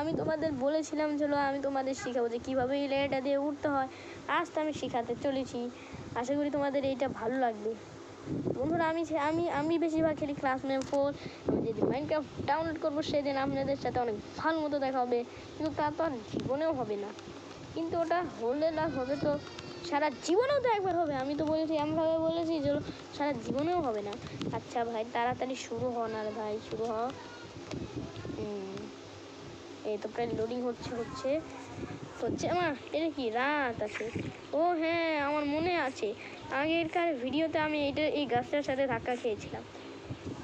আমি তোমাদের বলেছিলাম, চলো আমি তোমাদের শেখাবো যে কীভাবে এই লেয়ারটা দিয়ে উঠতে হয়। আজ তো আমি শেখাতে চলেছি। আশা করি তোমাদের এইটা ভালো লাগবে। বন্ধুরা, আমি আমি আমি বেশিরভাগ খেলি ক্লাস মে ফোর আমি যদি মাইনক্রাফট ডাউনলোড করব, সেদিন আপনাদের সাথে অনেক ভালো মতো দেখা হবে। কিন্তু তা তো আর জীবনেও হবে না। কিন্তু ওটা হলে না হবে তো সারা জীবনেও তো একবার হবে। আমি তো বলেছি, এমনভাবে বলেছি যে সারা জীবনেও হবে না। আচ্ছা ভাই, তাড়াতাড়ি শুরু হন আর ভাই, শুরু হ এই তো প্রায় লোডিং হচ্ছে হচ্ছে। হচ্ছে আমার এটা কি? রাত আছে। ও হ্যাঁ আমার মনে আছে। আগেরকার ভিডিওতে আমি এটা এই গাছটার সাথে ধাক্কা খেয়েছিলাম।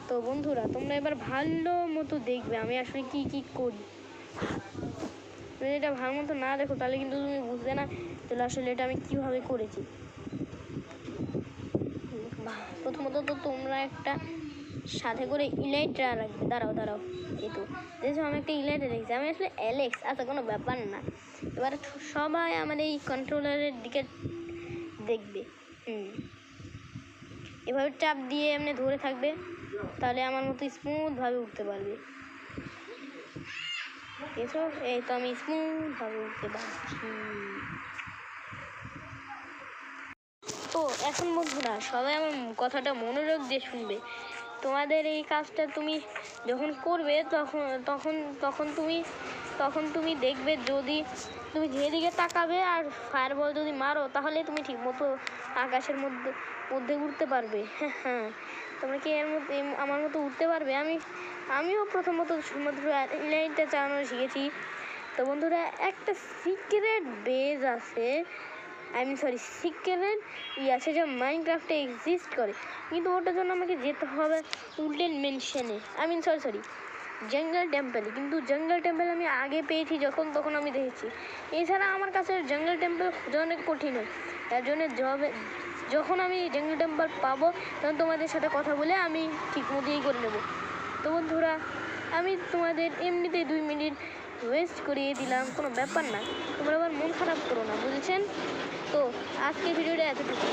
তো বন্ধুরা, তোমরা এবার ভালো মতো দেখবে আমি আসলে কি কি করি। যদি এটা ভালো মতো না দেখো, তাহলে কিন্তু তুমি বুঝবে না তাহলে আসলে এটা আমি কীভাবে করেছি। প্রথমত তো তোমরা একটা সাথে করে ইলাইট্রা রাখবে। দাঁড়াও দাঁড়াও এই তো দেখছ, আমি একটা ইলাইট্রা রেখেছি আমি আসলে অ্যালেক্স আচ্ছা কোনো ব্যাপার না। এবার সবাই আমার এই কন্ট্রোলারের দিকে দেখবে। হুম। এভাবে চাপ দিয়ে এমনি ধরে থাকবে, তাহলে আমার মতো স্মুথভাবে উঠতে পারবে। এসো, এই তো আমি স্মুথভাবে উঠতে পারছি। তো এখন বন্ধুরা সবাই আমার কথাটা মনোযোগ দিয়ে শুনবে। তোমাদের এই কাজটা তুমি যখন করবে, তখন তখন তখন তুমি তখন তুমি দেখবে যদি তুমি যেদিকে তাকাবে আর ফায়ার বল যদি মারো, তাহলে তুমি ঠিক মতো আকাশের মধ্যে মধ্যে উঠতে পারবে। হ্যাঁ হ্যাঁ। তোমরা কি এর মধ্যে, আমার মতো উঠতে পারবে? আমি, আমিও প্রথমত সমুদ্র লাইনটা চালানো শিখেছি। তো বন্ধুরা, একটা সিক্রেট বেজ আছে। আই মিন সরি সিক্রেট ই আছে যে মাইনক্রাফটে এক্সিস্ট করে। কিন্তু ওটার জন্য আমাকে যেতে হবে উল্টেন মেনশনে আই মিন সরি সরি জঙ্গল টেম্পলে কিন্তু জঙ্গল টেম্পল আমি আগে পেয়েছি, যখন তখন আমি দেখেছি। এছাড়া আমার কাছে জঙ্গল টেম্পল খোঁজা অনেক কঠিন হয়। তার জন্য যবে যখন আমি জঙ্গল টেম্পল পাবো, তখন তোমাদের সাথে কথা বলে আমি ঠিক মতোই করে নেব। তো বন্ধুরা, আমি তোমাদের এমনিতেই দুই মিনিট ওয়েস্ট করিয়ে দিলাম। কোনো ব্যাপার না। তোমরা আবার মন খারাপ করো না, বুঝেছেন? তো আজকের ভিডিওটা এতটুকু